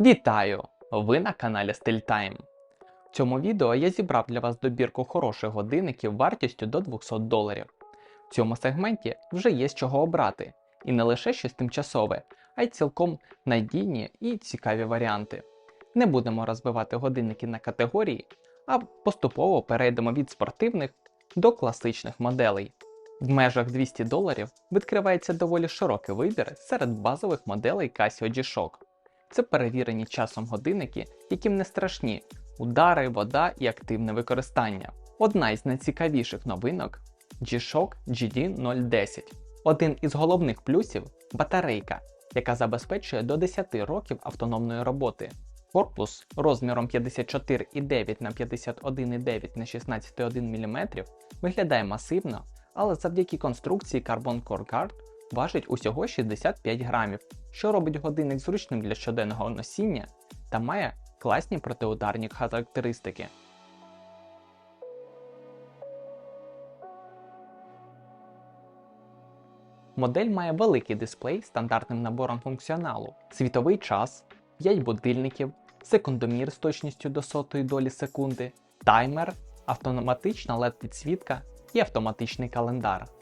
Вітаю! Ви на каналі StyleTime. В цьому відео я зібрав для вас добірку хороших годинників вартістю до 200 доларів. В цьому сегменті вже є з чого обрати, і не лише щось тимчасове, а й цілком надійні і цікаві варіанти. Не будемо розбивати годинники на категорії, а поступово перейдемо від спортивних до класичних моделей. В межах 200 доларів відкривається доволі широкий вибір серед базових моделей Casio G-Shock. Це перевірені часом годинники, яким не страшні удари, вода і активне використання. Одна із найцікавіших новинок G-Shock GD010. Один із головних плюсів батарейка, яка забезпечує до 10 років автономної роботи. Корпус розміром 54,9 на 51,9 на 16,1 мм виглядає масивно, але завдяки конструкції Carbon Core Guard важить усього 65 грамів, що робить годинник зручним для щоденного носіння та має класні протиударні характеристики. Модель має великий дисплей з стандартним набором функціоналу, світовий час, 5 будильників, секундомір з точністю до сотої долі секунди, таймер, автоматична LED-підсвітка і автоматичний календар.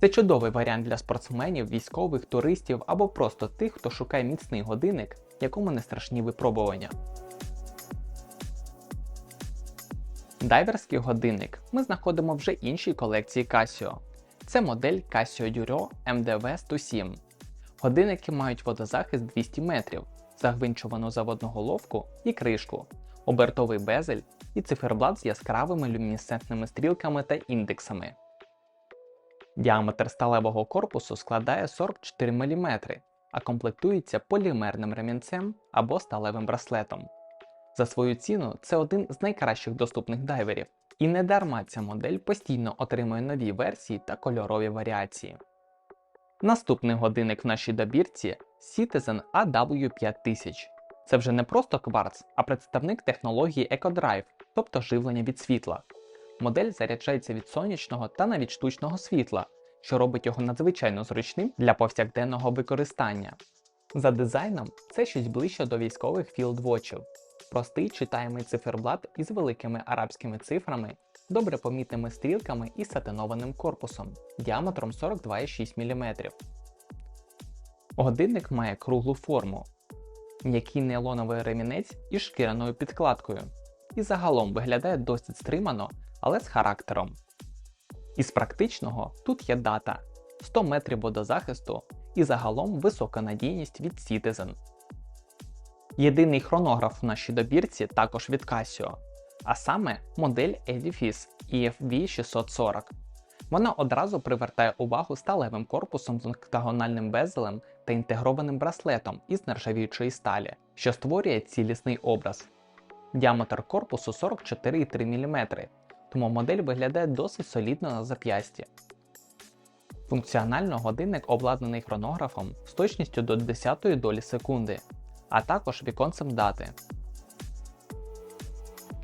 Це чудовий варіант для спортсменів, військових, туристів або просто тих, хто шукає міцний годинник, якому не страшні випробування. Дайверський годинник ми знаходимо вже іншій колекції Casio. Це модель Casio Duro MDV 107. Годинники мають водозахист 200 метрів, загвинчувану заводну головку і кришку, обертовий безель і циферблат з яскравими люмінесцентними стрілками та індексами. Діаметр сталевого корпусу складає 44 мм, а комплектується полімерним ремінцем або сталевим браслетом. За свою ціну це один з найкращих доступних дайверів, і не дарма ця модель постійно отримує нові версії та кольорові варіації. Наступний годинник в нашій добірці Citizen AW5000. Це вже не просто кварц, а представник технології EcoDrive, тобто живлення від світла. Модель заряджається від сонячного та навіть штучного світла, що робить його надзвичайно зручним для повсякденного використання. За дизайном це щось ближче до військових філдвочів. Простий читаємий циферблат із великими арабськими цифрами, добре помітними стрілками і сатинованим корпусом діаметром 42,6 мм. Годинник має круглу форму, м'який нейлоновий ремінець із шкіряною підкладкою, і загалом виглядає досить стримано, але з характером. Із практичного тут є дата 100 метрів водозахисту і загалом висока надійність від Citizen. Єдиний хронограф в нашій добірці також від Casio, а саме модель Edifice EFB 640. Вона одразу привертає увагу сталевим корпусом з октагональним безелем та інтегрованим браслетом із нержавіючої сталі, що створює цілісний образ. Діаметр корпусу 44,3 мм, тому модель виглядає досить солідно на зап'ясті. Функціонально годинник обладнаний хронографом з точністю до 10 долі секунди, а також віконцем дати.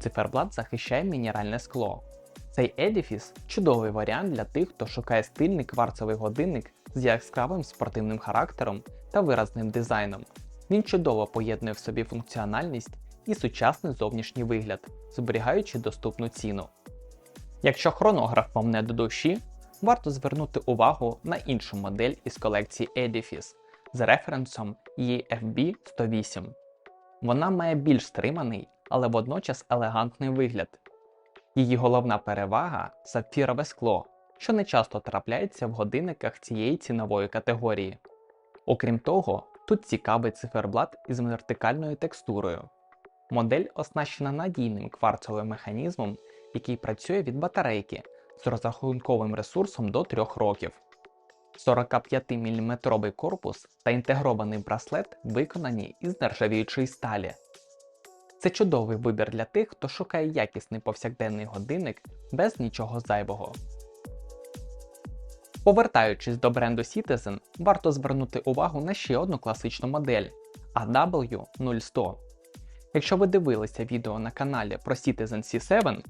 Циферблат захищає мінеральне скло. Цей Edifice чудовий варіант для тих, хто шукає стильний кварцевий годинник з яскравим спортивним характером та виразним дизайном. Він чудово поєднує в собі функціональність і сучасний зовнішній вигляд, зберігаючи доступну ціну. Якщо хронограф вам не до душі, варто звернути увагу на іншу модель із колекції Edifice з референсом EFB 108. Вона має більш стриманий, але водночас елегантний вигляд. Її головна перевага сапфірове скло, що не часто трапляється в годинниках цієї цінової категорії. Окрім того, тут цікавий циферблат із вертикальною текстурою. Модель оснащена надійним кварцовим механізмом, який працює від батарейки з розрахунковим ресурсом до 3 років. 45-мм корпус та інтегрований браслет виконані із нержавіючої сталі. Це чудовий вибір для тих, хто шукає якісний повсякденний годинник без нічого зайвого. Повертаючись до бренду Citizen, варто звернути увагу на ще одну класичну модель AW0100. Якщо ви дивилися відео на каналі про Citizen C7,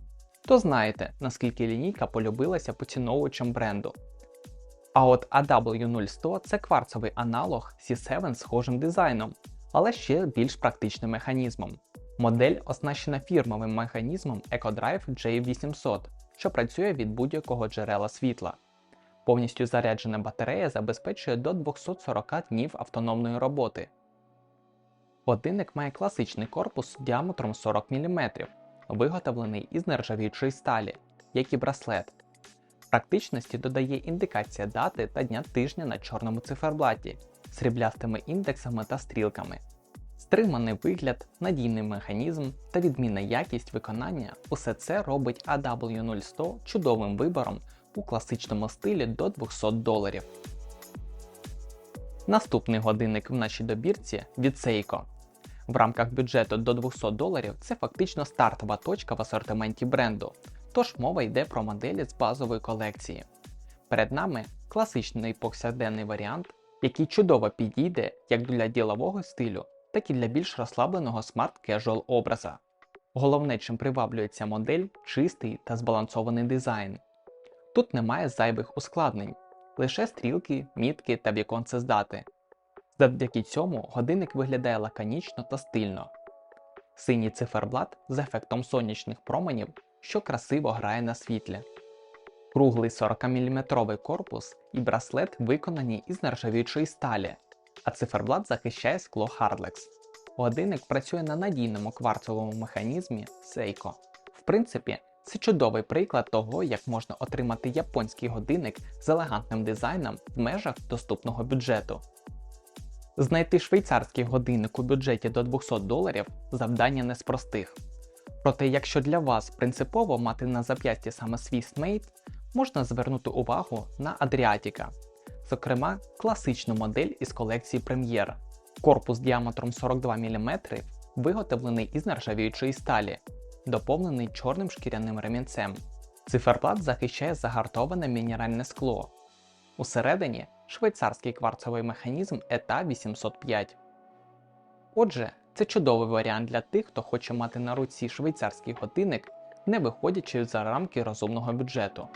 то знаєте, наскільки лінійка полюбилася поціновувачам бренду. А от AW0100 це кварцовий аналог C7 з схожим дизайном, але ще більш практичним механізмом. Модель оснащена фірмовим механізмом EcoDrive J800, що працює від будь-якого джерела світла. Повністю заряджена батарея забезпечує до 240 днів автономної роботи. Годинник має класичний корпус діаметром 40 мм, виготовлений із нержавіючої сталі, як і браслет. Практичності додає індикація дати та дня тижня на чорному циферблаті, сріблястими індексами та стрілками. Стриманий вигляд, надійний механізм та відмінна якість виконання усе це робить AW0100 чудовим вибором у класичному стилі до 200 доларів. Наступний годинник в нашій добірці від Seiko. В рамках бюджету до 200 доларів це фактично стартова точка в асортименті бренду, тож мова йде про моделі з базової колекції. Перед нами класичний повсякденний варіант, який чудово підійде як для ділового стилю, так і для більш розслабленого смарт-кежуал образа. Головне, чим приваблює ця модель чистий та збалансований дизайн. Тут немає зайвих ускладнень, лише стрілки, мітки та віконце з дати. Завдяки цьому годинник виглядає лаконічно та стильно. Синій циферблат з ефектом сонячних променів, що красиво грає на світлі. Круглий 40-мм корпус і браслет виконані із нержавіючої сталі, а циферблат захищає скло Hardlex. Годинник працює на надійному кварцовому механізмі Seiko. В принципі, це чудовий приклад того, як можна отримати японський годинник з елегантним дизайном в межах доступного бюджету. Знайти швейцарський годинник у бюджеті до 200 доларів завдання не з простих. Проте, якщо для вас принципово мати на зап'ясті саме Swiss Made, можна звернути увагу на Adriatica, зокрема класичну модель із колекції Premier. Корпус діаметром 42 мм виготовлений із нержавіючої сталі, доповнений чорним шкіряним ремінцем. Циферблат захищає загартоване мінеральне скло. Усередині швейцарський кварцевий механізм ETA 805. Отже, це чудовий варіант для тих, хто хоче мати на руці швейцарський годинник, не виходячи за рамки розумного бюджету.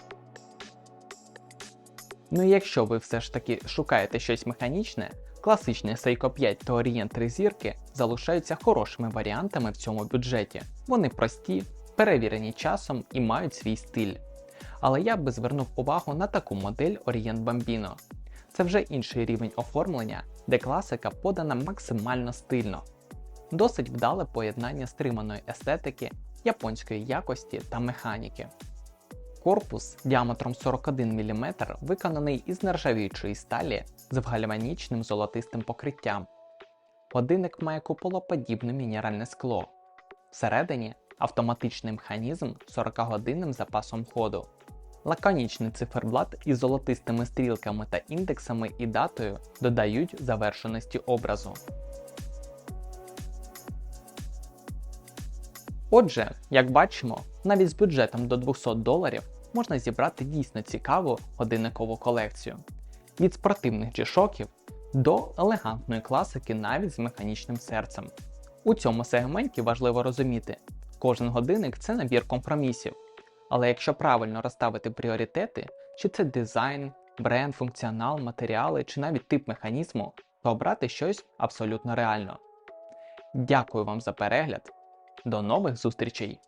Ну і якщо ви все ж таки шукаєте щось механічне, класичний Seiko 5 та Orient 3 зірки залишаються хорошими варіантами в цьому бюджеті. Вони прості, перевірені часом і мають свій стиль. Але я би звернув увагу на таку модель Orient Bambino. Це вже інший рівень оформлення, де класика подана максимально стильно. Досить вдале поєднання стриманої естетики, японської якості та механіки. Корпус діаметром 41 мм виконаний із нержавіючої сталі з гальванічним золотистим покриттям. Годинник має куполоподібне мінеральне скло. Всередині автоматичний механізм з 40-годинним запасом ходу. Лаконічний циферблат із золотистими стрілками та індексами і датою додають завершеності образу. Отже, як бачимо, навіть з бюджетом до 200 доларів можна зібрати дійсно цікаву годинникову колекцію. Від спортивних джішоків до елегантної класики навіть з механічним серцем. У цьому сегменті важливо розуміти, кожен годинник це набір компромісів. Але якщо правильно розставити пріоритети, чи це дизайн, бренд, функціонал, матеріали, чи навіть тип механізму, то обрати щось абсолютно реально. Дякую вам за перегляд. До нових зустрічей!